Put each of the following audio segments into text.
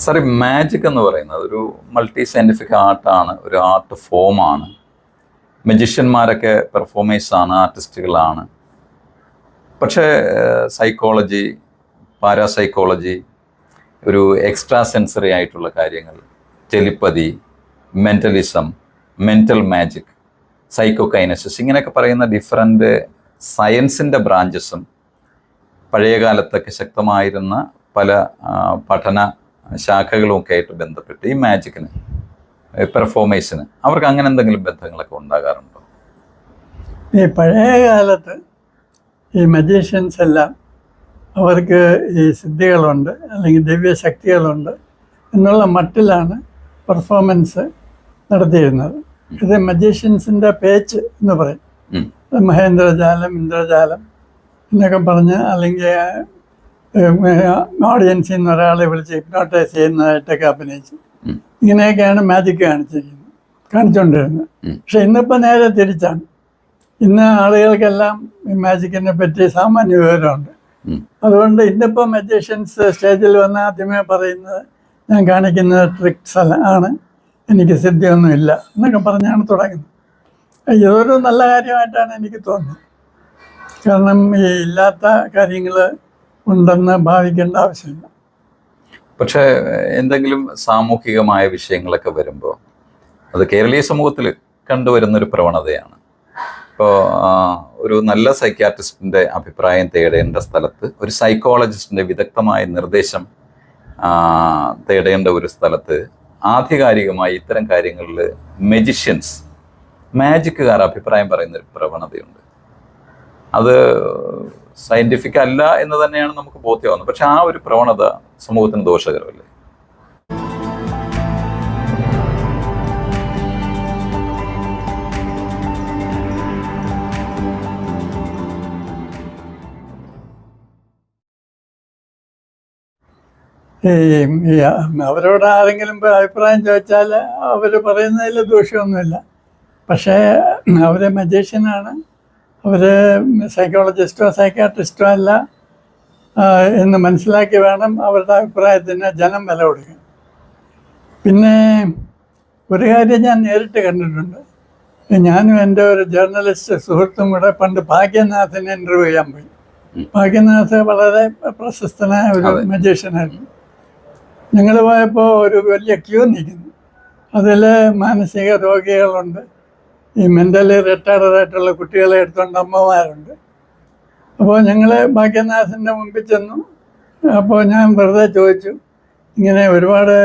Sir magic എന്ന് പറയുന്നത് ഒരു മൾട്ടി സയന്റിഫിക് ആർട്ടാണ് ഒരു ആർട്ട് ഫോമാണ് മജിഷ്യന്മാരൊക്കെ പെർഫോമേഴ്സാണ് ആർട്ടിസ്റ്റുകളാണ് പക്ഷേ സൈക്കോളജി പാരാസൈക്കോളജി ഒരു എക്സ്ട്രാ സെൻസറി ആയിട്ടുള്ള കാര്യങ്ങൾ telepathy mentalism mental magic psychokinesis ഇങ്ങനെയൊക്കെ പറയുന്ന ഡിഫറെന്റ് സയൻസിന്റെ ബ്രാഞ്ചസും പഴയ കാലത്തൊക്കെ ശക്തമായിരുന്ന പല പഠന ശാഖകളും ഒക്കെ ആയിട്ട് ബന്ധപ്പെട്ട് ഈ മാജിക്കിന് പെർഫോമേഴ്സിന് അവർക്ക് അങ്ങനെ എന്തെങ്കിലും ബന്ധങ്ങളൊക്കെ ഉണ്ടാകാറുണ്ടോ? ഈ പഴയ കാലത്ത് ഈ മജീഷ്യൻസ് എല്ലാം അവർക്ക് ഈ സിദ്ധികളുണ്ട് അല്ലെങ്കിൽ ദിവ്യശക്തികളുണ്ട് എന്നുള്ള മട്ടിലാണ് പെർഫോമൻസ് നടത്തിയിരുന്നത്. ഇത് മജീഷ്യൻസിന്റെ പേച്ച് എന്ന് പറയും. മഹേന്ദ്രജാലം ഇന്ദ്രജാലം എന്നൊക്കെ പറഞ്ഞ് അല്ലെങ്കിൽ ഓഡിയൻസിൽ നിന്ന് ഒരാളെ വിളിച്ച് ഹിപ്നോട്ടൈസ് ചെയ്യുന്നതായിട്ടൊക്കെ അഭിനയിച്ചു. ഇങ്ങനെയൊക്കെയാണ് മാജിക് കാണിച്ചിരിക്കുന്നത്. കാണിച്ചുകൊണ്ടിരുന്നത് പക്ഷെ ഇന്നിപ്പോൾ നേരെ തിരിച്ചാണ്. ഇന്ന് ആളുകൾക്കെല്ലാം ഈ മാജിക്കിനെ പറ്റി സാമാന്യ വിവരമുണ്ട്. അതുകൊണ്ട് ഇന്നിപ്പോൾ മജീഷ്യൻസ് സ്റ്റേജിൽ വന്ന് ആദ്യമേ പറയുന്നത് ഞാൻ കാണിക്കുന്ന ട്രിക്സ് അല്ല ആണ്. എനിക്ക് സിദ്ധിയൊന്നുമില്ല എന്നൊക്കെ പറഞ്ഞാണ് തുടങ്ങുന്നത്. ഇതൊരു നല്ല കാര്യമായിട്ടാണ് എനിക്ക് തോന്നുന്നത്. കാരണം ഈ ഇല്ലാത്ത കാര്യങ്ങൾ ഉണ്ടെന്ന് ഭാവിക്കേണ്ട ആവശ്യമില്ല. പക്ഷേ എന്തെങ്കിലും സാമൂഹികമായ വിഷയങ്ങളൊക്കെ വരുമ്പോൾ അത് കേരളീയ സമൂഹത്തിൽ കണ്ടുവരുന്നൊരു പ്രവണതയാണ്. ഇപ്പോൾ ഒരു നല്ല സൈക്യാട്രിസ്റ്റിന്റെ അഭിപ്രായം തേടേണ്ട സ്ഥലത്ത് ഒരു സൈക്കോളജിസ്റ്റിന്റെ വിദഗ്ധമായ നിർദ്ദേശം തേടേണ്ട ഒരു സ്ഥലത്ത് ആധികാരികമായി ഇത്തരം കാര്യങ്ങളിൽ മെജിഷ്യൻസ് മാജിക്കുകാർ അഭിപ്രായം പറയുന്ന ഒരു പ്രവണതയുണ്ട്. അത് സയന്റിഫിക് അല്ല എന്ന് തന്നെയാണ് നമുക്ക് ബോധ്യമാകുന്നത് പക്ഷെ ആ ഒരു പ്രവണത സമൂഹത്തിന് ദോഷകരമല്ലേ? ഈ അവരോട് ആരെങ്കിലും അഭിപ്രായം ചോദിച്ചാൽ അവർ പറയുന്നതിൽ ദോഷമൊന്നുമില്ല. പക്ഷേ അവർ മജീഷ്യനാണ് അവർ സൈക്കോളജിസ്റ്റോ സൈക്കാട്രിസ്റ്റോ അല്ല എന്ന് മനസ്സിലാക്കി വേണം അവരുടെ അഭിപ്രായത്തിന് ജനം വില കൊടുക്കാൻ. പിന്നെ ഒരു കാര്യം ഞാൻ നേരിട്ട് കണ്ടിട്ടുണ്ട്. ഞാനും എന്റെ ഒരു ജേർണലിസ്റ്റ് സുഹൃത്തും കൂടെ പണ്ട് ഭാഗ്യനാഥിനെ ഇന്റർവ്യൂ ചെയ്യാൻ പോയി. ഭാഗ്യനാഥ് വളരെ പ്രശസ്തനായ ഒരു. മജീഷ്യനായിരുന്നു ഞങ്ങൾ പോയപ്പോൾ ഒരു വലിയ ക്യൂ നിൽക്കുന്നു. അതിൽ മാനസിക രോഗികളുണ്ട്. ഈ മെന്റലി റിട്ടയർഡ് ആയിട്ടുള്ള കുട്ടികളെ എടുത്തുകൊണ്ട് അമ്മമാരുണ്ട്. അപ്പോൾ ഞങ്ങൾ ഭാഗ്യനാഥിന്റെ മുമ്പിൽ ചെന്നു. അപ്പോൾ ഞാൻ വെറുതെ ചോദിച്ചു ഇങ്ങനെ ഒരുപാട്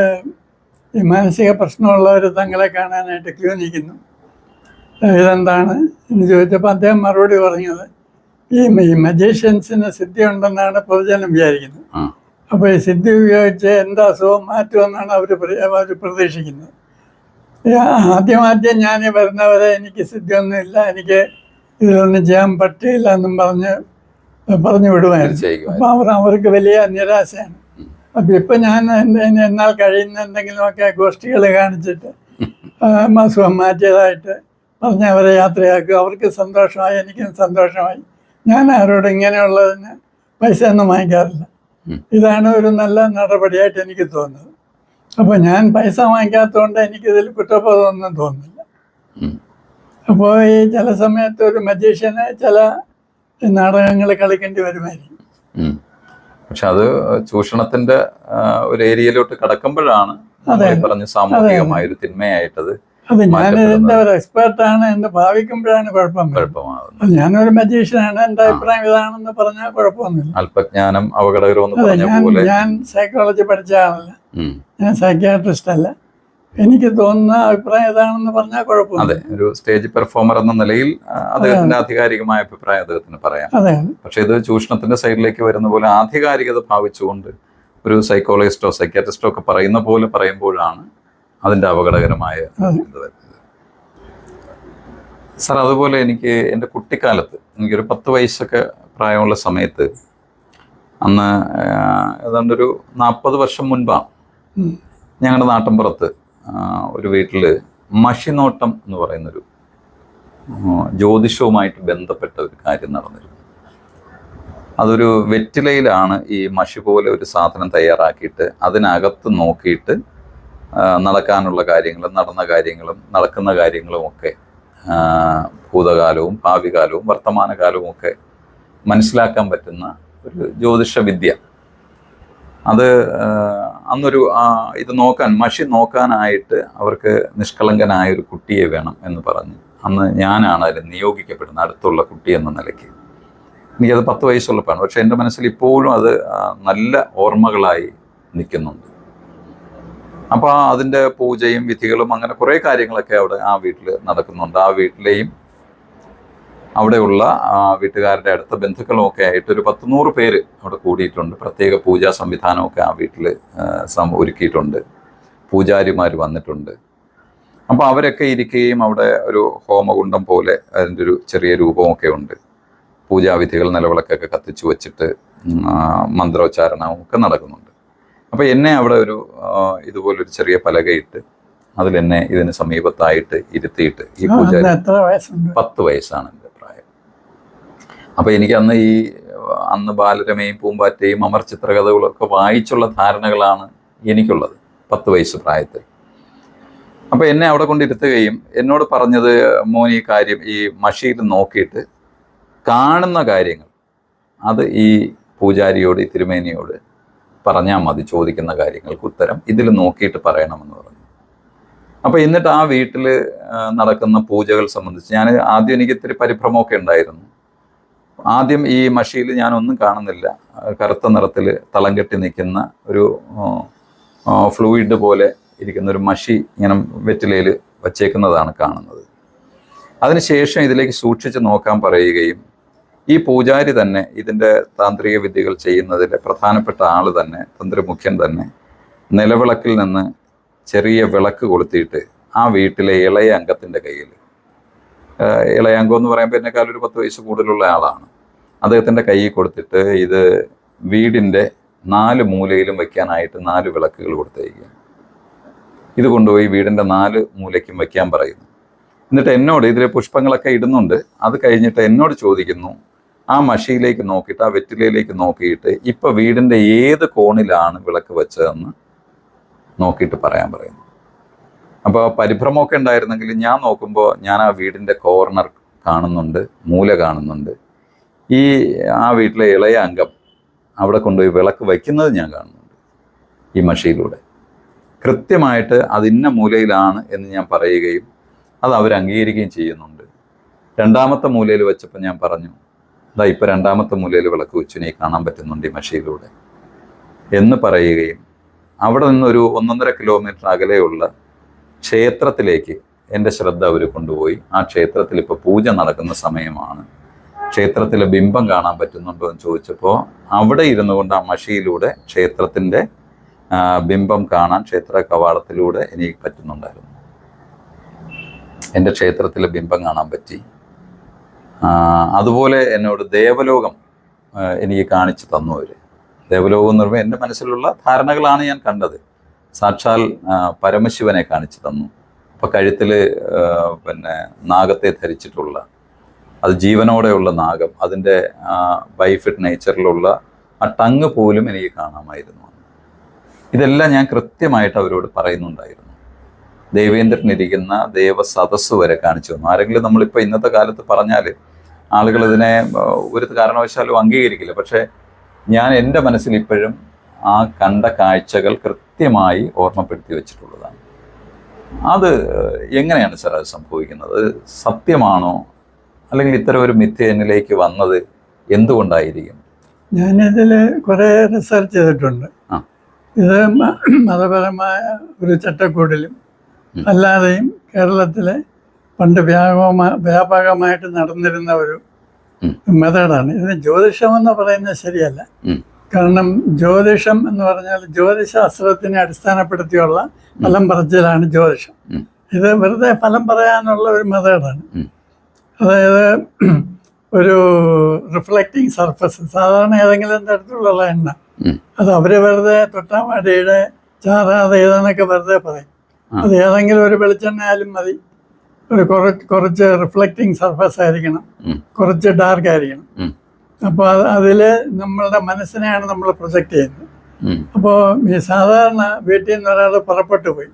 ഈ മാനസിക പ്രശ്നമുള്ളവർ തങ്ങളെ കാണാനായിട്ട് ക്യൂ നിൽക്കുന്നു. ഇതെന്താണ്? എന്ന് ചോദിച്ചപ്പോൾ അദ്ദേഹം മറുപടി പറഞ്ഞത് ഈ ഈ മജീഷ്യൻസിന് സിദ്ധി ഉണ്ടെന്നാണ് പൊതുജനം വിചാരിക്കുന്നത്. അപ്പോൾ ഈ സിദ്ധി ഉപയോഗിച്ച് എന്ത് അസുഖം മാറ്റുമെന്നാണ് അവർ അവർ പ്രതീക്ഷിക്കുന്നത്. ഈ ആദ്യം ആദ്യം ഞാൻ വരുന്നവരെ എനിക്ക് സിദ്ധിയൊന്നുമില്ല എനിക്ക് ഇതിലൊന്നും ചെയ്യാൻ പറ്റില്ല എന്നും പറഞ്ഞ് പറഞ്ഞു വിടുമായിരുന്നു. അപ്പം അവർ അവർക്ക് വലിയ നിരാശയാണ്. അപ്പം ഇപ്പം ഞാൻ എന്നാൽ കഴിയുന്ന എന്തെങ്കിലുമൊക്കെ ഗോഷ്ഠികൾ കാണിച്ചിട്ട് അസുഖം മാറ്റിയതായിട്ട് പറഞ്ഞ് അവരെ യാത്രയാക്കുക. അവർക്ക് സന്തോഷമായി എനിക്കും സന്തോഷമായി. ഞാൻ ആരോട് ഇങ്ങനെയുള്ളതിന് പൈസ ഒന്നും വാങ്ങിക്കാറില്ല ഇതാണ് ഒരു നല്ല നടപടിയായിട്ട് എനിക്ക് തോന്നുന്നത്. അപ്പോൾ ഞാൻ പൈസ വാങ്ങിക്കാത്തതുകൊണ്ട് എനിക്കിതിൽ കുറ്റബോധമൊന്നും തോന്നുന്നില്ല. അപ്പോൾ ഈ ചില സമയത്ത് ഒരു മജീഷ്യനെ ചില നാടകങ്ങൾ കളിക്കേണ്ടി വരുമായിരിക്കും പക്ഷെ അത് ചൂഷണത്തിന്റെ ഒരു ഏരിയയിലോട്ട് കടക്കുമ്പോഴാണ്. പറഞ്ഞ സാമൂഹികമായ ഒരു തിന്മയായിട്ടത് അത് ഞാൻ എന്റെ ഒരു എക്സ്പേർട്ടാണ് എന്റെ ഭാവിക്കുമ്പോഴാണ് കുഴപ്പം കുഴപ്പമാകുന്നത്. ഞാനൊരു മജീഷ്യനാണ് എന്റെ അഭിപ്രായം ഇതാണെന്ന് പറഞ്ഞാൽ കുഴപ്പമൊന്നുമില്ല. അല്പജ്ഞാനം അപകടകരമെന്ന് ഞാൻ സൈക്കോളജി പഠിച്ച ആളല്ല. ഞാൻ സൈക്യാട്രിസ്റ്റ് അല്ല. എനിക്ക് തോന്നുന്ന അഭിപ്രായം ഇതാണെന്ന് പറഞ്ഞാൽ അതെ കുഴപ്പമില്ല ഒരു സ്റ്റേജ് പെർഫോമർ എന്ന നിലയിൽ അദ്ദേഹത്തിന്റെ ആധികാരികമായ അഭിപ്രായം അദ്ദേഹത്തിന് പറയാം. പക്ഷെ ഇത് ചൂഷണത്തിന്റെ സൈഡിലേക്ക് വരുന്ന പോലെ ആധികാരികത ഭാവിച്ചുകൊണ്ട് ഒരു സൈക്കോളജിസ്റ്റോ സൈക്യാട്രിസ്റ്റോ ഒക്കെ പറയുന്ന പോലെ പറയുമ്പോഴാണ് അതിന്റെ അപകടകരമായ. സാർ അതുപോലെ എനിക്ക് എന്റെ കുട്ടിക്കാലത്ത് എനിക്കൊരു പത്ത് വയസ്സൊക്കെ പ്രായമുള്ള സമയത്ത് അന്ന് ഏതാണ്ട് ഏതാണ്ടൊരു നാൽപ്പത് വർഷം മുൻപാണ് ഞങ്ങളുടെ നാട്ടിൻപുറത്ത് പുറത്ത് ഒരു വീട്ടിൽ മഷിനോട്ടം എന്ന് പറയുന്നൊരു ജ്യോതിഷവുമായിട്ട് ബന്ധപ്പെട്ട ഒരു കാര്യം നടന്നിരുന്നു. അതൊരു വെറ്റിലയിലാണ് ഈ മഷി പോലെ ഒരു സാധനം തയ്യാറാക്കിയിട്ട് അതിനകത്ത് നോക്കിയിട്ട് നടക്കാനുള്ള കാര്യങ്ങളും നടന്ന കാര്യങ്ങളും നടക്കുന്ന കാര്യങ്ങളും ഒക്കെ ഭൂതകാലവും ഭാവികാലവും വർത്തമാനകാലവും ഒക്കെ മനസ്സിലാക്കാൻ പറ്റുന്ന ഒരു ജ്യോതിഷവിദ്യ അത് അന്നൊരു ഇത് നോക്കാൻ മഷി നോക്കാനായിട്ട് അവർക്ക് നിഷ്കളങ്കനായ ഒരു കുട്ടിയെ വേണം എന്ന് പറഞ്ഞ്. അന്ന് ഞാനാണ് അതിൽ നിയോഗിക്കപ്പെടുന്നത് അടുത്തുള്ള കുട്ടി എന്ന നിലയ്ക്ക്. എനിക്കത് പത്ത് വയസ്സുള്ളപ്പോഴാണ്. പക്ഷെ എന്റെ മനസ്സിൽ ഇപ്പോഴും അത് നല്ല ഓർമ്മകളായി നിൽക്കുന്നുണ്ട്. അപ്പോൾ അതിന്റെ പൂജയും വിധികളും അങ്ങനെ കുറേ കാര്യങ്ങളൊക്കെ അവിടെ ആ വീട്ടിൽ നടക്കുന്നുണ്ട്. ആ വീട്ടിലെയും അവിടെയുള്ള വീട്ടുകാരുടെ അടുത്ത ബന്ധുക്കളും ഒക്കെ ആയിട്ട് ഒരു പത്ത് നൂറ് പേര് അവിടെ കൂടിയിട്ടുണ്ട്. പ്രത്യേക പൂജാ സംവിധാനമൊക്കെ ആ വീട്ടിൽ ഒരുക്കിയിട്ടുണ്ട്. പൂജാരിമാർ വന്നിട്ടുണ്ട്. അപ്പോൾ അവരൊക്കെ ഇരിക്കുകയും അവിടെ ഒരു ഹോമകുണ്ടം പോലെ അതിന്റെ ഒരു ചെറിയ രൂപമൊക്കെ ഉണ്ട്. പൂജാവിധികൾ നിലവിളക്കൊക്കെ കത്തിച്ചു വച്ചിട്ട് മന്ത്രോച്ചാരണവും ഒക്കെ നടക്കുന്നുണ്ട്. അപ്പോൾ എന്നെ അവിടെ ഒരു ഇതുപോലൊരു ചെറിയ പലകയിട്ട് അതിൽ എന്നെ ഇതിന് സമീപത്തായിട്ട് ഇരുത്തിയിട്ട് ഈ പൂജ പൂജാരി പത്ത് വയസ്സാണ് എന്റെ പ്രായം. അപ്പോൾ എനിക്ക് അന്ന് ഈ അന്ന് ബാലരമയും പൂമ്പാറ്റയും അമർ ചിത്രകഥകളും ഒക്കെ വായിച്ചുള്ള ധാരണകളാണ് എനിക്കുള്ളത് പത്ത് വയസ്സ് പ്രായത്തിൽ. അപ്പോൾ എന്നെ അവിടെ കൊണ്ടിരുത്തുകയും എന്നോട് പറഞ്ഞത് മോൻ ഈ കാര്യം ഈ മഷിയിൽ നോക്കിയിട്ട് കാണുന്ന കാര്യങ്ങൾ. അത് ഈ പൂജാരിയോട് ഈ തിരുമേനിയോട് പറഞ്ഞാൽ മതി ചോദിക്കുന്ന കാര്യങ്ങൾക്ക് ഉത്തരം. ഇതിൽ നോക്കിയിട്ട് പറയണമെന്ന് പറഞ്ഞു. അപ്പോൾ എന്നിട്ട് ആ വീട്ടിൽ നടക്കുന്ന പൂജകൾ സംബന്ധിച്ച് ഞാൻ ആദ്യം എനിക്ക് ഇത്തിരി പരിഭ്രമമൊക്കെ ഉണ്ടായിരുന്നു. ആദ്യം ഈ മഷിയിൽ ഞാനൊന്നും കാണുന്നില്ല. കറുത്ത നിറത്തിൽ തളം കെട്ടി നിൽക്കുന്ന ഒരു ഫ്ലൂയിഡ് പോലെ ഇരിക്കുന്ന ഒരു മഷി ഇങ്ങനെ വെറ്റിലയിൽ വച്ചേക്കുന്നതാണ് കാണുന്നത്. അതിനുശേഷം ഇതിലേക്ക് സൂക്ഷിച്ച് നോക്കാൻ പറയുകയും ഈ പൂജാരി തന്നെ ഇതിന്റെ താന്ത്രിക വിദ്യകൾ ചെയ്യുന്നതിലെ പ്രധാനപ്പെട്ട ആൾ തന്നെ തന്ത്രിമുഖ്യൻ തന്നെ നിലവിളക്കിൽ നിന്ന് ചെറിയ വിളക്ക് കൊളുത്തിയിട്ട് ആ വീട്ടിലെ ഇളയ അംഗത്തിന്റെ കയ്യിൽ ഇളയ അംഗം എന്ന് പറയുമ്പോൾ എന്നെക്കാൾ ഒരു പത്ത് വയസ്സ് കൂടുതലുള്ള ആളാണ്. അദ്ദേഹത്തിന്റെ കയ്യിൽ കൊടുത്തിട്ട് ഇത് വീടിന്റെ നാല് മൂലയിലും വയ്ക്കാനായിട്ട് നാല് വിളക്കുകൾ കൊടുത്തേക്കുക ഇത് കൊണ്ടുപോയി വീടിന്റെ നാല് മൂലയ്ക്കും വയ്ക്കാൻ പറയുന്നു. എന്നിട്ട് എന്നോട് ഇതിൽ പുഷ്പങ്ങളൊക്കെ ഇടുന്നുണ്ട്. അത് കഴിഞ്ഞിട്ട് എന്നോട് ചോദിക്കുന്നു ആ മഷിയിലേക്ക് നോക്കിയിട്ട് ആ വെറ്റിലയിലേക്ക് നോക്കിയിട്ട് ഇപ്പൊ വീടിന്റെ ഏത് കോണിലാണ് വിളക്ക് വെച്ചതെന്ന് നോക്കിയിട്ട് പറയാൻ പറയുന്നു. അപ്പോൾ പരിഭ്രമമൊക്കെ ഉണ്ടായിരുന്നെങ്കിൽ ഞാൻ നോക്കുമ്പോൾ ഞാൻ ആ വീടിന്റെ കോർണർ കാണുന്നുണ്ട് മൂല കാണുന്നുണ്ട്. ഈ ആ വീട്ടിലെ ഇളയ അംഗം അവിടെ കൊണ്ടുപോയി വിളക്ക് വയ്ക്കുന്നത് ഞാൻ കാണുന്നുണ്ട് ഈ മഷിയിലൂടെ. കൃത്യമായിട്ട് അത് ഇന്ന മൂലയിലാണ് എന്ന് ഞാൻ പറയുകയും അത് അവർ അംഗീകരിക്കുകയും ചെയ്യുന്നുണ്ട്. രണ്ടാമത്തെ മൂലയിൽ വെച്ചപ്പോൾ ഞാൻ പറഞ്ഞു ഇതാ ഇപ്പൊ രണ്ടാമത്തെ മൂലയിൽ വിളക്ക് വെച്ചു നീ കാണാൻ പറ്റുന്നുണ്ട് ഈ മഷിയിലൂടെ. എന്ന് പറയുകയും അവിടെ നിന്നൊരു ഒന്നൊന്നര കിലോമീറ്റർ അകലെയുള്ള ക്ഷേത്രത്തിലേക്ക് എന്റെ ശ്രദ്ധ അവർ കൊണ്ടുപോയി. ആ ക്ഷേത്രത്തിൽ ഇപ്പോൾ പൂജ നടക്കുന്ന സമയമാണ്. ക്ഷേത്രത്തിലെ ബിംബം കാണാൻ പറ്റുന്നുണ്ടോ എന്ന് ചോദിച്ചപ്പോൾ അവിടെ ഇരുന്നു കൊണ്ട് ആ മഷിയിലൂടെ ക്ഷേത്രത്തിന്റെ ബിംബം കാണാൻ ക്ഷേത്ര കവാടത്തിലൂടെ എനിക്ക് പറ്റുന്നുണ്ടായിരുന്നു. എന്റെ ക്ഷേത്രത്തിലെ ബിംബം കാണാൻ പറ്റി. അതുപോലെ എന്നോട് ദേവലോകം എനിക്ക് കാണിച്ചു തന്നു അവർ ദേവലോകം എന്ന് പറയുമ്പോൾ എന്റെ മനസ്സിലുള്ള ധാരണകളാണ് ഞാൻ കണ്ടത്. സാക്ഷാൽ പരമശിവനെ കാണിച്ചു തന്നു. അപ്പോൾ കഴുത്തിൽ പിന്നെ നാഗത്തെ ധരിച്ചിട്ടുള്ള അത് ജീവനോടെയുള്ള നാഗം അതിന്റെ ബൈഫിറ്റ് നേച്ചറിലുള്ള ആ ടങ് പോലും എനിക്ക് കാണാമായിരുന്നു. ഇതെല്ലാം ഞാൻ കൃത്യമായിട്ട് അവരോട് പറയുന്നുണ്ടായിരുന്നു. ദേവേന്ദ്രൻ ഇരിക്കുന്ന ദേവസദസ് വരെ കാണിച്ചു തന്നു. ആരെങ്കിലും നമ്മളിപ്പോൾ ഇന്നത്തെ കാലത്ത് പറഞ്ഞാൽ ആളുകൾ ഇതിനെ ഒരു കാരണവശാലും അംഗീകരിക്കില്ല. പക്ഷേ ഞാൻ എന്റെ മനസ്സിൽ ഇപ്പോഴും ആ കണ്ട കാഴ്ചകൾ കൃത്യമായി ഓർമ്മപ്പെടുത്തി വെച്ചിട്ടുള്ളതാണ്. അത് എങ്ങനെയാണ് സാർ അത് സംഭവിക്കുന്നത്? സത്യമാണോ? അല്ലെങ്കിൽ ഇത്തരം ഒരു മിഥ്യ എന്നിലേക്ക് വന്നത് എന്തുകൊണ്ടായിരിക്കും? ഞാനിതിൽ കുറേ റിസർച്ച് ചെയ്തിട്ടുണ്ട്. ഇത് മതപരമായ ഒരു ചട്ടക്കൂടിലും. അല്ലാതെയും കേരളത്തിലെ പണ്ട് വ്യാപകമായ വ്യാപകമായിട്ട് നടന്നിരുന്ന ഒരു മെത്തേഡാണ് ഇതിന് ജ്യോതിഷം എന്ന് പറയുന്നത് ശരിയല്ല. കാരണം ജ്യോതിഷം എന്ന് പറഞ്ഞാൽ ജ്യോതിശാസ്ത്രത്തിനെ അടിസ്ഥാനപ്പെടുത്തിയുള്ള ഫലം പറച്ചിലാണ് ജ്യോതിഷം. ഇത് വെറുതെ ഫലം പറയാനുള്ള ഒരു മെത്തേഡാണ് അതായത് ഒരു റിഫ്ലക്റ്റിംഗ് സർഫസ് സാധാരണ ഏതെങ്കിലും തരത്തിലുള്ള എണ്ണ. അത് അവർ വെറുതെ തൊട്ടാവാടിയുടെ ചാറാതെ ഏതെന്നൊക്കെ വെറുതെ പറയും. അത് ഏതെങ്കിലും ഒരു വെളിച്ചെണ്ണ ആയാലും മതി. ഒരു കുറച്ച് കുറച്ച് റിഫ്ലക്റ്റിംഗ് സർഫസ് ആയിരിക്കണം. കുറച്ച് ഡാർക്ക് ആയിരിക്കണം. അപ്പോൾ അതിൽ നമ്മളുടെ മനസ്സിനെയാണ് നമ്മൾ പ്രൊജക്റ്റ് ചെയ്യുന്നത്. അപ്പോൾ ഈ സാധാരണ വീട്ടിൽ നിന്ന് ഒരാൾ പുറപ്പെട്ടു പോയി.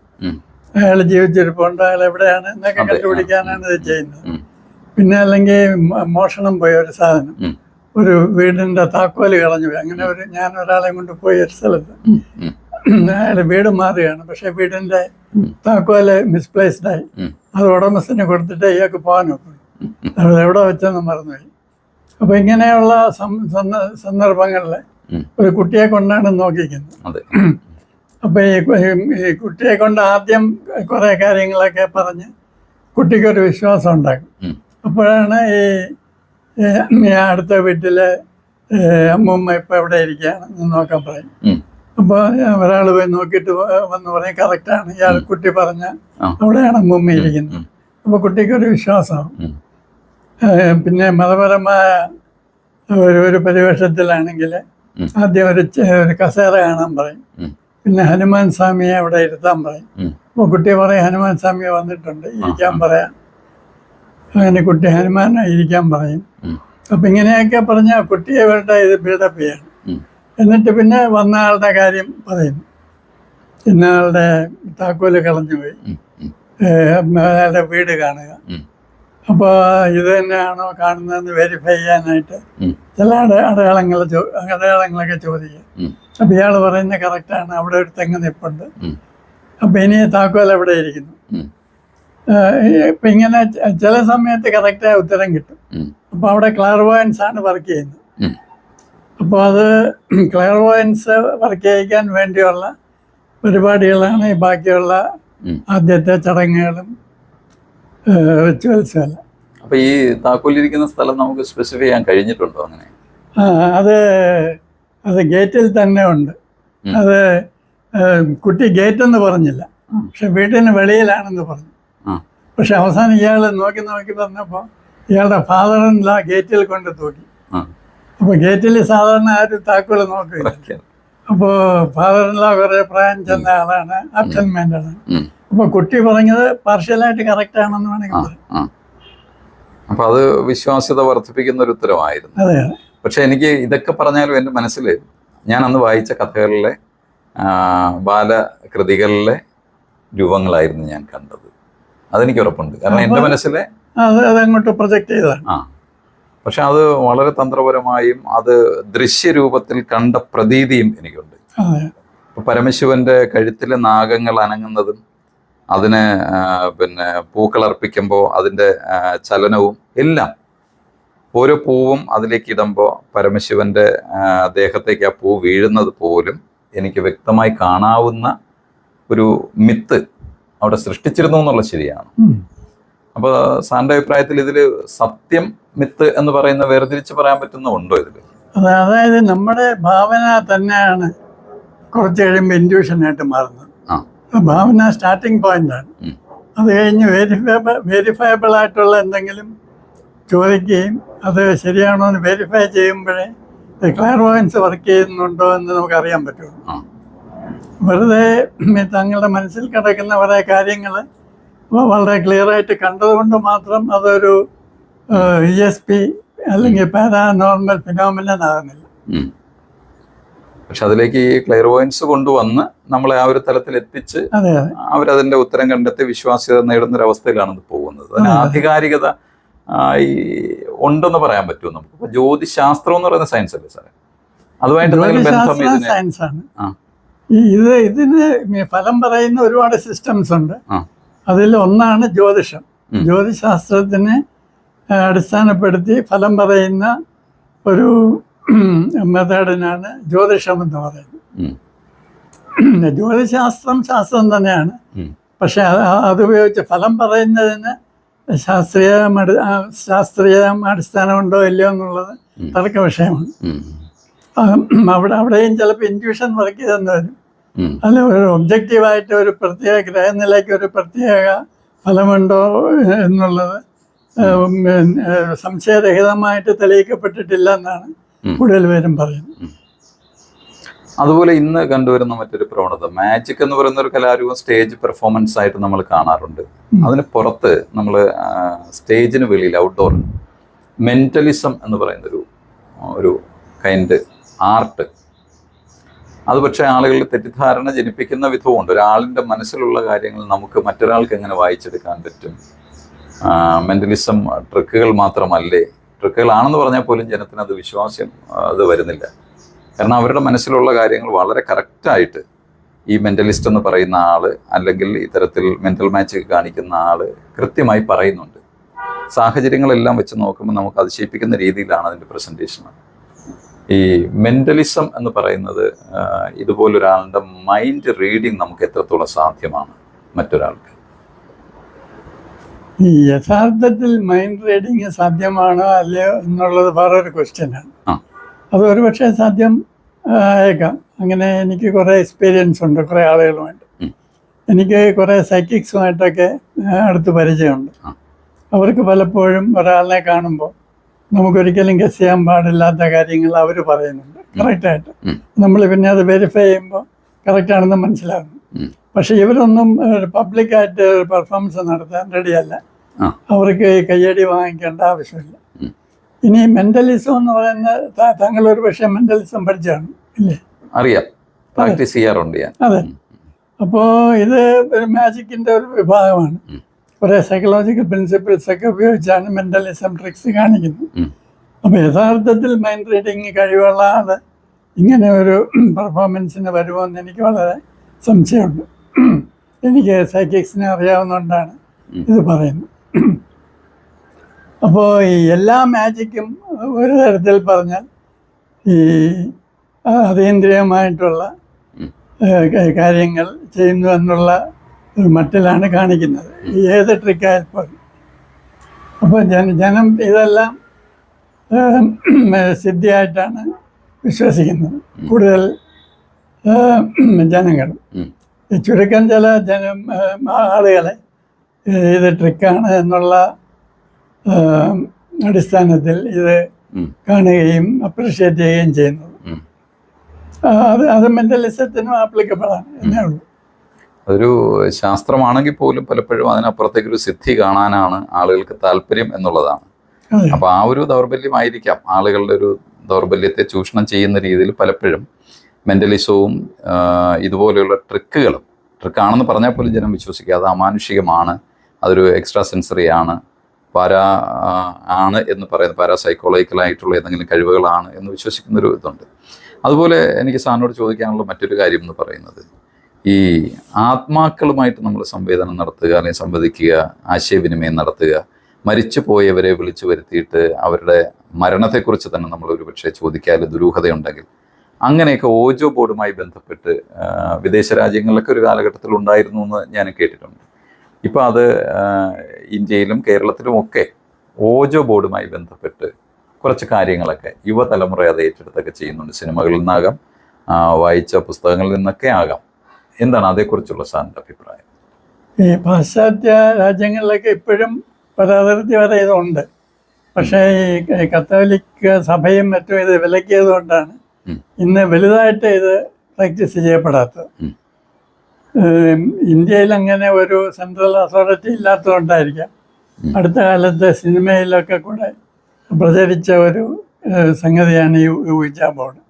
അയാൾ ജീവിച്ചിരിപ്പുണ്ട്. അയാൾ എവിടെയാണ്? എന്നൊക്കെ കണ്ടുപിടിക്കാനാണ് ഇത് ചെയ്യുന്നത്. പിന്നെ അല്ലെങ്കിൽ മോഷണം പോയ ഒരു സാധനം. ഒരു വീടിന്റെ താക്കോൽ കളഞ്ഞു പോയി. അങ്ങനെ ഒരു ഞാൻ ഒരാളെ കൊണ്ട് പോയി ഒരു സ്ഥലത്ത്. അയാൾ വീട് മാറിയാണ്. പക്ഷെ വീടിന്റെ. താക്കോൽ മിസ്പ്ലേസ്ഡ് ആയി. അത് ഉടമസ്ഥന് കൊടുത്തിട്ട് ഇയാൾക്ക് ഉം, ഉം, എവിടെ വെച്ചെന്ന് മറന്നുപോയി. അപ്പൊ ഇങ്ങനെയുള്ള സന്ദർഭങ്ങളിൽ സന്ദർഭങ്ങളിൽ ഒരു കുട്ടിയെ കൊണ്ടാണ് നോക്കിക്കുന്നത് അപ്പൊ ഈ കുട്ടിയെ കൊണ്ട് ആദ്യം കുറെ കാര്യങ്ങളൊക്കെ പറഞ്ഞ് കുട്ടിക്കൊരു വിശ്വാസം ഉണ്ടാക്കും. അപ്പോഴാണ് ഈ അടുത്ത വീട്ടിലെ അമ്മൂമ്മ ഇപ്പൊ എവിടെ ഇരിക്കുകയാണ് നോക്കാൻ പറയും. അപ്പോൾ ഒരാൾ പോയി നോക്കിയിട്ട് വന്ന് പറയും കറക്റ്റാണ്. ഇയാൾ കുട്ടി പറഞ്ഞ. അവിടെയാണ് അമ്മൂമ്മ ഇരിക്കുന്നത്. അപ്പോൾ കുട്ടിക്കൊരു വിശ്വാസമാണ് ഉം, പിന്നെ മതപരമായ ഒരു ഒരു പരിവേഷത്തിലാണെങ്കിൽ ആദ്യം ഒരു ഒരു കസേര കാണാൻ പറയും. പിന്നെ ഹനുമാൻ സ്വാമിയെ അവിടെ ഇരുത്താൻ പറയും. അപ്പോൾ കുട്ടി പറയും ഹനുമാൻ സ്വാമി വന്നിട്ടുണ്ട് ഇരിക്കാൻ. പറയാം. അങ്ങനെ കുട്ടി ഹനുമാൻ ഇരിക്കാൻ പറയും. അപ്പം ഇങ്ങനെയൊക്കെ പറഞ്ഞാൽ കുട്ടിയെ വേണ്ട ഇത് ബിൽഡപ്പ് ചെയ്യണം. എന്നിട്ട് പിന്നെ വന്ന ആളുടെ കാര്യം പറയുന്നു ഇന്ന ആളുടെ താക്കോൽ കളഞ്ഞു പോയി. അയാളുടെ വീട് കാണുക. അപ്പോൾ ഇത് തന്നെയാണോ കാണുന്നതെന്ന് വെരിഫൈ ചെയ്യാനായിട്ട് ചില അട അടയാളങ്ങൾ അടയാളങ്ങളൊക്കെ ചോദിക്കും. അപ്പം ഇയാൾ പറയുന്നത് കറക്റ്റാണ് അവിടെ ഒരു തെങ്ങ് നിപ്പുണ്ട്. അപ്പം ഇനി താക്കോൽ എവിടെ ഇരിക്കുന്നു? ഇപ്പം ഇങ്ങനെ ചില സമയത്ത് കറക്റ്റായ ഉത്തരം കിട്ടും. അപ്പം അവിടെ ക്ലാർവോയൻസ് ആണ് വർക്ക് ചെയ്യുന്നത്. അപ്പോൾ അത് ക്ലയർവോയൻസ് വർക്ക് ചെയ്യിക്കാൻ വേണ്ടിയുള്ള പരിപാടികളാണ് ഈ ബാക്കിയുള്ള ആദ്യത്തെ ചടങ്ങുകളും റിച്വൽസും എല്ലാം അപ്പൊ ഈ താക്കോലിരിക്കുന്ന സ്ഥലം നമുക്ക് സ്പെസിഫൈ ചെയ്യാൻ കഴിഞ്ഞിട്ടുണ്ടോ അങ്ങനെ? ആ, അത് അത് ഗേറ്റിൽ തന്നെ ഉണ്ട്. അത് കുട്ടി ഗേറ്റ് എന്ന് പറഞ്ഞില്ല. പക്ഷെ വീട്ടിന് വെളിയിലാണെന്ന് പറഞ്ഞു. പക്ഷെ അവസാനം ഇയാൾ നോക്കി നോക്കി പറഞ്ഞപ്പോൾ ഇയാളുടെ ഫാദറിനുള്ള ഗേറ്റിൽ കൊണ്ട് തൂക്കി. അപ്പോൾ ഗേറ്റിൽ സാധാരണ ആരും താക്കോൽ നോക്കില്ല. അപ്പോൾ ഫാദറിനുള്ള കുറേ പ്രായം ചെന്ന ആളാണ് അബ്സെന്റ് മൈൻഡാണ് അപ്പോൾ കുട്ടി പറഞ്ഞത് പാർഷ്യലായിട്ട് കറക്റ്റ് ആണെന്ന് വേണമെങ്കിൽ പറയാം. അപ്പൊ അത് വിശ്വാസ്യത വർദ്ധിപ്പിക്കുന്ന ഒരു ഉത്തരവായിരുന്നു. പക്ഷെ എനിക്ക് ഇതൊക്കെ പറഞ്ഞാലും എന്റെ മനസ്സിൽ ഞാൻ അന്ന് വായിച്ച കഥകളിലെ ബാലകൃതികളിലെ രൂപങ്ങളായിരുന്നു ഞാൻ കണ്ടത്. അതെനിക്ക് ഉറപ്പുണ്ട്. കാരണം എന്റെ മനസ്സിലെ അത് അതങ്ങോട്ട് പ്രൊജക്ട് ചെയ്തതാണ്. ആ. പക്ഷെ അത് വളരെ തന്ത്രപരമായും അത് ദൃശ്യരൂപത്തിൽ കണ്ട പ്രതീതിയും എനിക്കുണ്ട്. പരമശിവന്റെ കഴുത്തിലെ നാഗങ്ങൾ അനങ്ങുന്നതും അതിന് പിന്നെ പിന്നെ പൂക്കളർപ്പിക്കുമ്പോൾ അതിന്റെ അതിന്റെ ചലനവും എല്ലാം ഓരോ പൂവും അതിലേക്ക് ഇടുമ്പോൾ പരമശിവന്റെ ദേഹത്തേക്ക് ആ പൂ വീഴുന്നത് പോലും എനിക്ക് വ്യക്തമായി കാണാവുന്ന ഒരു മിത്ത് അവിടെ സൃഷ്ടിച്ചിരുന്നു എന്നുള്ളത് ശരിയാണ്. അപ്പോൾ സാറിന്റെ അഭിപ്രായത്തിൽ ഇതിൽ സത്യം മിത്ത് എന്ന് പറയുന്ന വേർതിരിച്ച് പറയാൻ പറ്റുന്നുണ്ടോ ഇതിൽ ഇതിൽ? അതായത് നമ്മുടെ ഭാവന തന്നെയാണ് കുറച്ച് കഴിയുമ്പോൾ ഇൻഡ്യൂഷനായിട്ട് മാറുന്നത്. ഭാവന സ്റ്റാർട്ടിങ് പോയിന്റാണ് ആണ്. അത് കഴിഞ്ഞ് വെരിഫയബിൾ വെരിഫയബിൾ ആയിട്ടുള്ള എന്തെങ്കിലും ചോദിക്കുകയും അത് ശരിയാണോ എന്ന് വെരിഫൈ ചെയ്യുമ്പോഴേ ക്ലാർവോയൻസ് വർക്ക് ചെയ്യുന്നുണ്ടോ എന്ന് നമുക്ക് അറിയാൻ പറ്റുള്ളൂ. വെറുതെ തങ്ങളുടെ മനസ്സിൽ കിടക്കുന്ന കുറേ കാര്യങ്ങൾ വളരെ ക്ലിയർ ആയിട്ട് കണ്ടതുകൊണ്ട് മാത്രം അതൊരു ഇ എസ് പി അല്ലെങ്കിൽ പാരാനോർമൽ ഫിനോമിനൻ ആകുന്നില്ല. പക്ഷെ അതിലേക്ക് ഈ ക്ലിയർവോയിൻസ് കൊണ്ടുവന്ന് നമ്മളെ ആ ഒരു തലത്തിൽ എത്തിച്ച് അവരതിന്റെ ഉത്തരം കണ്ടെത്തി വിശ്വാസ്യത നേടുന്ന ഒരു അവസ്ഥയിലാണ് ഇത് പോകുന്നത്. അതിന് ആധികാരികത ഈ ഉണ്ടെന്ന് പറയാൻ പറ്റുമോ നമുക്ക്? ഇപ്പൊ ജ്യോതിശാസ്ത്രം എന്ന് പറയുന്ന സയൻസ് അല്ലേ സാറേ? അതുമായിട്ട് ബന്ധം ഇത് ഇതിന് ഫലം പറയുന്ന ഒരുപാട് സിസ്റ്റംസ് ഉണ്ട്. അതിൽ ഒന്നാണ് ജ്യോതിഷം. ജ്യോതിശാസ്ത്രത്തിനെ അടിസ്ഥാനപ്പെടുത്തി ഫലം പറയുന്ന ഒരു മെത്തേഡിനാണ് ജ്യോതിഷം എന്ന് പറയുന്നത്. ജ്യോതിശാസ്ത്രം ശാസ്ത്രം തന്നെയാണ്. പക്ഷെ അത് അതുപയോഗിച്ച് ഫലം പറയുന്നതിന് ശാസ്ത്രീയ ശാസ്ത്രീയ അടിസ്ഥാനമുണ്ടോ ഇല്ലയോ എന്നുള്ളത്. തർക്ക വിഷയമാണ്. അവിടെ അവിടെയും ചിലപ്പോൾ ഇൻഡ്യൂഷൻ വർക്ക് ചെയ്തെന്ന് വരും. അല്ല ഒരു ഒബ്ജക്റ്റീവായിട്ട് ഒരു പ്രത്യേക ഗ്രഹനിലയ്ക്ക് ഒരു പ്രത്യേക ഫലമുണ്ടോ എന്നുള്ളത് സംശയരഹിതമായിട്ട് തെളിയിക്കപ്പെട്ടിട്ടില്ല എന്നാണ്. കൂടുതൽ പേരും പറയുന്നത്. അതുപോലെ ഇന്ന് കണ്ടുവരുന്ന മറ്റൊരു പ്രവണത മാജിക് എന്ന് പറയുന്ന ഒരു കലാരൂപം സ്റ്റേജ് പെർഫോമൻസ് ആയിട്ട് നമ്മൾ കാണാറുണ്ട്. അതിന് പുറത്ത് നമ്മൾ സ്റ്റേജിന് വെളിയിൽ ഔട്ട്ഡോർ മെന്റലിസം എന്ന് പറയുന്നൊരു ഒരു കൈൻഡ് ആർട്ട് അത് പക്ഷേ ആളുകളിൽ തെറ്റിദ്ധാരണ ജനിപ്പിക്കുന്ന വിധവുമുണ്ട് ഒരാളിന്റെ മനസ്സിലുള്ള കാര്യങ്ങൾ നമുക്ക് മറ്റൊരാൾക്ക് എങ്ങനെ വായിച്ചെടുക്കാൻ പറ്റും? മെന്റലിസം ട്രിക്കുകൾ മാത്രമല്ലേ? ട്രിക്കുകളാണെന്ന് പറഞ്ഞാൽ പോലും ജനത്തിന് അത് വിശ്വാസം അത് വരുന്നില്ല. കാരണം അവരുടെ മനസ്സിലുള്ള കാര്യങ്ങൾ വളരെ കറക്റ്റായിട്ട് ഈ മെന്റലിസ്റ്റ് എന്ന് പറയുന്ന ആൾ അല്ലെങ്കിൽ ഇത്തരത്തിൽ മെന്റൽ മാച്ച് കാണിക്കുന്ന ആൾ കൃത്യമായി പറയുന്നുണ്ട്. സാഹചര്യങ്ങളെല്ലാം വെച്ച് നോക്കുമ്പോൾ നമുക്ക് അതിശയിപ്പിക്കുന്ന രീതിയിലാണ് അതിന്റെ പ്രസന്റേഷൻ. ഈ മെന്റലിസം എന്ന് പറയുന്നത് ഇതുപോലൊരാളുടെ മൈൻഡ് റീഡിങ് നമുക്ക് എത്രത്തോളം സാധ്യമാണ് മറ്റൊരാൾക്ക്? ഈ യഥാർത്ഥത്തിൽ മൈൻഡ് റീഡിങ് സാധ്യമാണോ അല്ലയോ എന്നുള്ളത് വേറൊരു ക്വസ്റ്റ്യനാണ് അത് ഒരുപക്ഷെ സാധ്യം ആയേക്കാം. അങ്ങനെ എനിക്ക് കുറേ എക്സ്പീരിയൻസ് ഉണ്ട് കുറേ ആളുകളുമായിട്ട്. എനിക്ക് കുറേ സൈക്കിക്സുമായിട്ടൊക്കെ അടുത്ത് പരിചയമുണ്ട്. അവർക്ക് പലപ്പോഴും ഒരാളിനെ കാണുമ്പോൾ നമുക്കൊരിക്കലും ഗസ് ചെയ്യാൻ പാടില്ലാത്ത കാര്യങ്ങൾ അവർ പറയുന്നുണ്ട്. കറക്റ്റായിട്ട്. നമ്മൾ പിന്നെ അത് വെരിഫൈ ചെയ്യുമ്പോൾ കറക്റ്റാണെന്ന് മനസ്സിലാകുന്നു. മനസ്സിലാകും പക്ഷെ ഇവരൊന്നും പബ്ലിക്കായിട്ട് പെർഫോമൻസ് നടത്താൻ റെഡിയല്ല. അവർക്ക് കയ്യടി വാങ്ങിക്കേണ്ട ആവശ്യമില്ല. ഇനി മെന്റലിസം എന്ന് പറയുന്ന താങ്കൾ ഒരു പക്ഷേ മെന്റലിസം പഠിച്ചാണ് ഇല്ലേ? അറിയാം. പ്രാക്ടീസ് ചെയ്യാറുണ്ട് ഞാൻ. അതെ. അപ്പോൾ ഇത് മാജിക്കിന്റെ ഒരു വിഭാഗമാണ്. കുറേ സൈക്കോളജിക്കൽ പ്രിൻസിപ്പിൾസ് ഒക്കെ ഉപയോഗിച്ചാണ് മെന്റലിസം ട്രിക്സ് കാണിക്കുന്നത്. അപ്പോൾ യഥാർത്ഥത്തിൽ മൈൻഡ് റീഡിങ് കഴിവുള്ള ഇങ്ങനെ ഒരു പെർഫോമൻസിന് വരുമോയെന്ന് എനിക്ക് വളരെ സംശയമുണ്ട്. എനിക്ക് സൈക്കിക്സിനെ അറിയാവുന്നതുകൊണ്ടാണ് ഇത് പറയുന്നത്. അപ്പോൾ ഈ എല്ലാ മാജിക്കും ഒരു തരത്തിൽ പറഞ്ഞാൽ ഈ അതീന്ദ്രിയമായിട്ടുള്ള കാര്യങ്ങൾ ചെയ്യുന്നു എന്നുള്ള ഒരു മട്ടിലാണ് കാണിക്കുന്നത്. ഏത് ട്രിക്കായാൽ പോലും അപ്പോൾ ജന ജനം ഇതെല്ലാം സിദ്ധിയായിട്ടാണ് വിശ്വസിക്കുന്നത്. കൂടുതൽ ജനങ്ങൾ ചുരുക്കം ചില ജന ആളുകളെ ഇത് ട്രിക്കാണ് എന്നുള്ള അടിസ്ഥാനത്തിൽ ഇത്. കാണുകയും അപ്രീഷിയേറ്റ് ചെയ്യുകയും ചെയ്യുന്നത്. അത് അത് മെന്റലിസത്തിനും ആപ്ലിക്കബിളാണ് എന്നേ ഉള്ളൂ. അതൊരു ശാസ്ത്രമാണെങ്കിൽ പോലും പലപ്പോഴും അതിനപ്പുറത്തേക്ക് ഒരു സിദ്ധി കാണാനാണ് ആളുകൾക്ക് താല്പര്യം എന്നുള്ളതാണ്. അപ്പൊ അപ്പോൾ ആ ഒരു ദൗർബല്യമായിരിക്കാം. ആളുകളുടെ ഒരു ദൗർബല്യത്തെ ചൂഷണം ചെയ്യുന്ന രീതിയിൽ പലപ്പോഴും മെന്റലിസവും ഇതുപോലെയുള്ള ട്രിക്കുകളും ട്രിക്കാണെന്ന് പറഞ്ഞാൽ പോലും ജനം വിശ്വസിക്കുക. അത് അമാനുഷികമാണ്. അതൊരു എക്സ്ട്രാ സെൻസറി ആണ്. പാരാ ആണ് എന്ന് പറയുന്നത് പാരാ സൈക്കോളജിക്കലായിട്ടുള്ള ഏതെങ്കിലും കഴിവുകളാണ് എന്ന് വിശ്വസിക്കുന്നൊരു ഇതുണ്ട്. അതുപോലെ എനിക്ക് സാറിനോട് ചോദിക്കാനുള്ള മറ്റൊരു കാര്യം എന്ന് പറയുന്നത്. ഈ ആത്മാക്കളുമായിട്ട് നമ്മൾ സംവേദനം നടത്തുക അല്ലെങ്കിൽ സംവദിക്കുക ആശയവിനിമയം നടത്തുക മരിച്ചു പോയവരെ വിളിച്ചു വരുത്തിയിട്ട് അവരുടെ മരണത്തെക്കുറിച്ച് തന്നെ നമ്മൾ ഒരുപക്ഷെ ചോദിക്കാതെ ദുരൂഹതയുണ്ടെങ്കിൽ അങ്ങനെയൊക്കെ ഓജോ ബോർഡുമായി ബന്ധപ്പെട്ട് വിദേശ രാജ്യങ്ങളിലൊക്കെ ഒരു കാലഘട്ടത്തിൽ ഉണ്ടായിരുന്നു എന്ന് ഞാൻ കേട്ടിട്ടുണ്ട്. ഇപ്പോൾ അത് ഇന്ത്യയിലും കേരളത്തിലും ഒക്കെ ഓജോ ബോർഡുമായി ബന്ധപ്പെട്ട് കുറച്ച് കാര്യങ്ങളൊക്കെ യുവതലമുറ അത് ഏറ്റെടുത്തൊക്കെ ചെയ്യുന്നുണ്ട്. സിനിമകളിൽ നിന്നാകാം വായിച്ച പുസ്തകങ്ങളിൽ നിന്നൊക്കെ ആകാം. എന്താണ് അതേക്കുറിച്ചുള്ള സാറിന്റെ അഭിപ്രായം? ഈ പാശ്ചാത്യ രാജ്യങ്ങളിലൊക്കെ ഇപ്പോഴും പരാതിർത്തി വരെ ഇതുണ്ട് പക്ഷേ ഈ കത്തോലിക്ക സഭയും മറ്റും ഇത് വിലക്കിയത് കൊണ്ടാണ് ഇന്ന് വലുതായിട്ട് ഇത് പ്രാക്ടീസ് ചെയ്യപ്പെടാത്തത്. ഇന്ത്യയിൽ അങ്ങനെ ഒരു സെൻട്രൽ അതോറിറ്റി ഇല്ലാത്തതുകൊണ്ടായിരിക്കാം. അടുത്ത കാലത്ത് സിനിമയിലൊക്കെ കൂടെ പ്രചരിച്ച ഒരു സംഗതിയാണ് ഈ ഊജ ബോർഡ്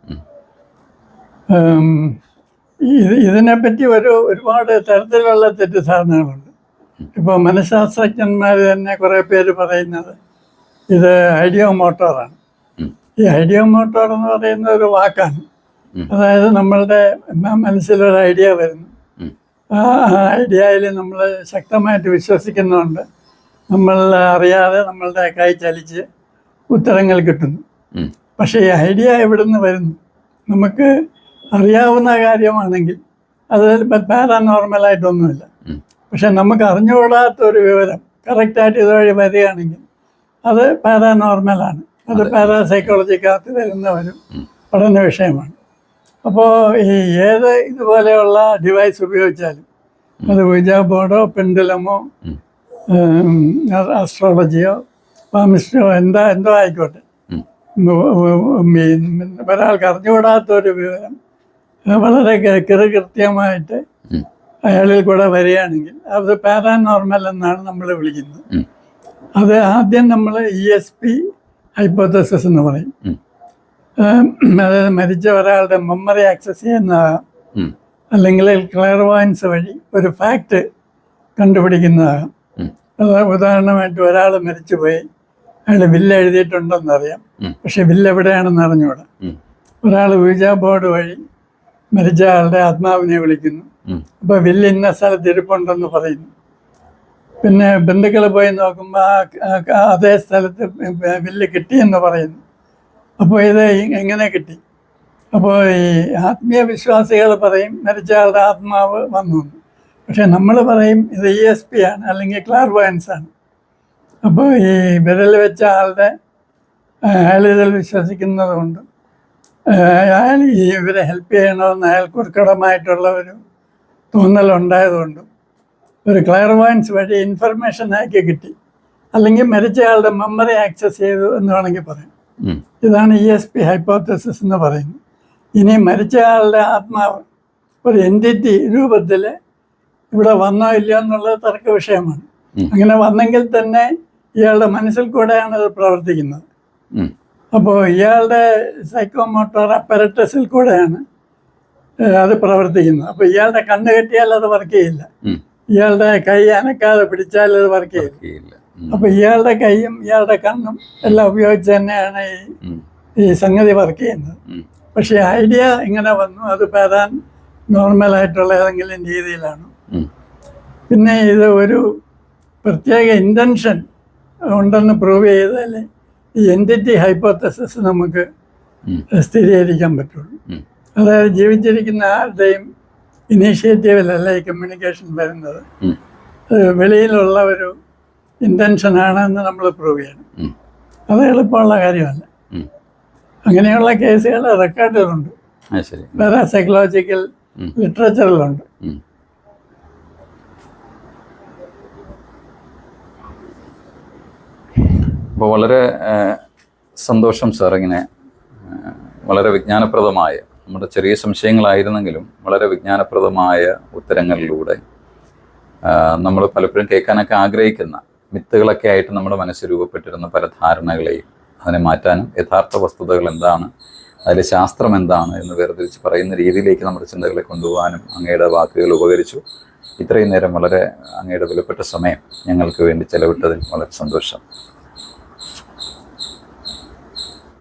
ഇത് ഇതിനെപ്പറ്റി ഒരു ഒരുപാട് തരത്തിലുള്ള തെറ്റിദ്ധാരണകളുണ്ട് ഇപ്പോൾ മനഃശാസ്ത്രജ്ഞന്മാർ തന്നെ കുറേ പേര് പറയുന്നത് ഇത് ഐഡിയോ മോട്ടോറാണ്. ഈ ഐഡിയോ മോട്ടോർ എന്ന് പറയുന്ന ഒരു വാക്കാണ്. അതായത് നമ്മളുടെ മനസ്സിലൊരു ഐഡിയ വരുന്നു. ആ ഐഡിയയിൽ നമ്മൾ ശക്തമായിട്ട് വിശ്വസിക്കുന്നുണ്ട് നമ്മൾ അറിയാതെ നമ്മളുടെ കൈ ചലിച്ച് ഉത്തരങ്ങൾ കിട്ടുന്നു. പക്ഷേ ഈ ഐഡിയ എവിടെ നിന്ന് വരുന്നു നമുക്ക് അറിയാവുന്ന കാര്യമാണെങ്കിൽ അത് പാരാനോർമലായിട്ടൊന്നുമില്ല. പക്ഷെ നമുക്ക് അറിഞ്ഞുകൂടാത്ത ഒരു വിവരം കറക്റ്റായിട്ട് ഇതുവഴി വരികയാണെങ്കിൽ അത് പാരാനോർമലാണ് അത് പാരാസൈക്കോളജിക്കകത്ത് വരുന്ന ഒരു. പഠന വിഷയമാണ് അപ്പോൾ ഈ ഏത് ഇതുപോലെയുള്ള ഡിവൈസ് ഉപയോഗിച്ചാലും അത് വിജയ ബോർഡോ പെൻഡുലമോ ആസ്ട്രോളജിയോ പാമിസ്റ്റോ എന്താ എന്തോ ആയിക്കോട്ടെ ഒരാൾക്ക് അറിഞ്ഞുകൂടാത്ത ഒരു വിവരം വളരെ കൃത്യമായിട്ട്. അയാളിൽ കൂടെ വരികയാണെങ്കിൽ അത് പാരാനോർമൽ എന്നാണ് നമ്മൾ വിളിക്കുന്നത്. അത് ആദ്യം നമ്മൾ ഇ എസ് പി ഹൈപ്പോത്തസിസ് എന്ന് പറയും അതായത് മരിച്ച ഒരാളുടെ മെമ്മറി ആക്സസ് ചെയ്യുന്നതാകാം. അല്ലെങ്കിൽ ക്ലെയർവാൻസ് വഴി ഒരു ഫാക്റ്റ് കണ്ടുപിടിക്കുന്നതാകാം. അത് ഉദാഹരണമായിട്ട് ഒരാൾ മരിച്ചുപോയി അയാൾ ബില്ല് എഴുതിയിട്ടുണ്ടെന്നറിയാം. പക്ഷെ ബില്ല് എവിടെയാണെന്ന് അറിഞ്ഞുകൂടാ ഒരാൾ വീജാ ബോർഡ് വഴി മരിച്ച ആളുടെ ആത്മാവിനെ വിളിക്കുന്നു. അപ്പൊ വില്ല് ഇന്ന സ്ഥലത്ത് ഇരിപ്പുണ്ടെന്ന് പറയുന്നു. പിന്നെ ബന്ധുക്കൾ പോയി നോക്കുമ്പോൾ ആ അതേ സ്ഥലത്ത് വില്ല് കിട്ടിയെന്ന് പറയുന്നു. അപ്പോൾ ഇത് എങ്ങനെ കിട്ടി? അപ്പോൾ ഈ ആത്മീയ വിശ്വാസികൾ പറയും മരിച്ച ആളുടെ ആത്മാവ് വന്നു പക്ഷെ നമ്മൾ പറയും ഇത് ഇ എസ് പി ആണ് അല്ലെങ്കിൽ ക്ലാർവയൻസ് ആണ്. അപ്പോൾ ഈ വിരൽ വെച്ച ആളുടെ അയാൾ ഇതിൽ വിശ്വസിക്കുന്നത് കൊണ്ട് അയാൾ ഇവരെ ഹെൽപ്പ് ചെയ്യണമെന്ന് അയാൾക്ക് ഉത്കടമായിട്ടുള്ള ഒരു തോന്നലുണ്ടായതുകൊണ്ടും ഒരു ക്ലയർവാൻസ് വഴി ഇൻഫർമേഷൻ ആക്കി കിട്ടി. അല്ലെങ്കിൽ മരിച്ചയാളുടെ മെമ്മറി ആക്സസ് ചെയ്തു എന്ന് വേണമെങ്കിൽ പറയാം. ഇതാണ് ഇ എസ് പി ഹൈപ്പോത്തസിസ് എന്ന് പറയുന്നത്. ഇനി മരിച്ചയാളുടെ ആത്മാവ് ഒരു എന്റിറ്റി രൂപത്തിൽ ഇവിടെ വന്നോ ഇല്ലയോ എന്നുള്ളത് തർക്ക വിഷയമാണ്. അങ്ങനെ വന്നെങ്കിൽ തന്നെ ഇയാളുടെ മനസ്സിൽ കൂടെയാണ് അത് പ്രവർത്തിക്കുന്നത്. അപ്പോൾ ഇയാളുടെ സൈക്കോമോട്ടോർ അപ്പരറ്റസിൽ കൂടെയാണ് അത് പ്രവർത്തിക്കുന്നത്. അപ്പോൾ ഇയാളുടെ കണ്ണ് കെട്ടിയാൽ അത് വർക്ക് ചെയ്യില്ല. ഇയാളുടെ കൈ അനക്കാതെ പിടിച്ചാൽ അത് വർക്ക് ചെയ്യില്ല. അപ്പോൾ ഇയാളുടെ കൈയും ഇയാളുടെ കണ്ണും എല്ലാം ഉപയോഗിച്ച് തന്നെയാണ് ഈ സംഗതി വർക്ക് ചെയ്യുന്നത്. പക്ഷേ ഐഡിയ ഇങ്ങനെ വന്നു. അത് പെടാൻ നോർമലായിട്ടുള്ള ഏതെങ്കിലും രീതിയിലാണ്. പിന്നെ ഇത് ഒരു പ്രത്യേക ഇന്റൻഷൻ ഉണ്ടെന്ന് പ്രൂവ് ചെയ്താൽ ഈ എന്റിറ്റി ഹൈപ്പോത്തസിസ് നമുക്ക് സ്ഥിരീകരിക്കാൻ പറ്റുള്ളൂ? അതായത് ജീവിച്ചിരിക്കുന്ന ആരുടെയും ഇനീഷ്യേറ്റീവിലല്ല ഈ കമ്മ്യൂണിക്കേഷൻ വരുന്നത്. ഒരു വെളിയിലുള്ള ഒരു ഇന്റൻഷനാണെന്ന് നമ്മൾ പ്രൂവ് ചെയ്യണം. അത് എളുപ്പമുള്ള കാര്യമല്ല. അങ്ങനെയുള്ള കേസുകൾ റെക്കോർഡിലുണ്ട് പാരാസൈക്കോളജിക്കൽ. ലിറ്ററേച്ചറിലുണ്ട് അപ്പോൾ വളരെ സന്തോഷം സാർ ഇങ്ങനെ വളരെ വിജ്ഞാനപ്രദമായ നമ്മുടെ ചെറിയ സംശയങ്ങളായിരുന്നെങ്കിലും വളരെ വിജ്ഞാനപ്രദമായ ഉത്തരങ്ങളിലൂടെ നമ്മൾ പലപ്പോഴും കേൾക്കാനൊക്കെ ആഗ്രഹിക്കുന്ന മിത്തുകളൊക്കെ ആയിട്ട് നമ്മുടെ മനസ്സിൽ രൂപപ്പെട്ടിരുന്ന പല ധാരണകളെയും അതിനെ മാറ്റാനും യഥാർത്ഥ വസ്തുതകൾ എന്താണ് അതിലെ ശാസ്ത്രം എന്താണ് എന്ന് വേർതിരിച്ച് പറയുന്ന രീതിയിലേക്ക് നമ്മുടെ ചിന്തകളെ കൊണ്ടുപോകാനും അങ്ങയുടെ വാക്കുകൾ ഉപകരിച്ചു. ഇത്രയും നേരം വളരെ അങ്ങയുടെ വിലപ്പെട്ട സമയം ഞങ്ങൾക്ക് വേണ്ടി ചെലവിട്ടതിൽ വളരെ സന്തോഷം.